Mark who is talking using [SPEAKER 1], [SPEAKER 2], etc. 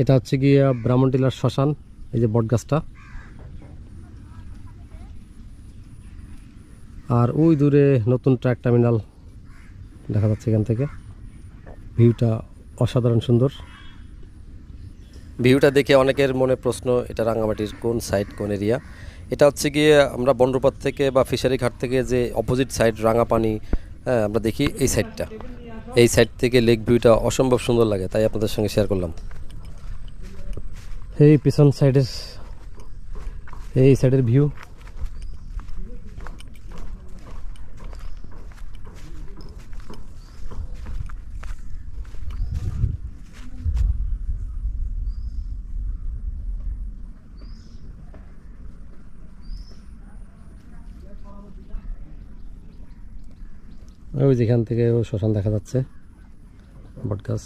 [SPEAKER 1] এটা হচ্ছে গিয়ে ব্রাহ্মণটিলার শ্মশান, এই যে বট গাছটা আর ওই দূরে নতুন ট্রাক টার্মিনাল দেখা যাচ্ছে এখান থেকে। ভিউটা অসাধারণ সুন্দর। ভিউটা দেখে অনেকের মনে প্রশ্ন, এটা রাঙামাটির কোন সাইড কোন এরিয়া এটা হচ্ছে গিয়ে আমরা বন্দ্রপাত থেকে বা ফিশারি ঘাট থেকে যে অপোজিট সাইড রাঙাপানি হ্যাঁ আমরা দেখি এই সাইডটা এই সাইড থেকে লেক ভিউটা অসম্ভব সুন্দর লাগে, তাই আপনাদের সঙ্গে শেয়ার করলাম। এই পিছন সাইডের এই সাইডের ভিউ ওই যেখান থেকে শ্মশান দেখা যাচ্ছে বটগাছ।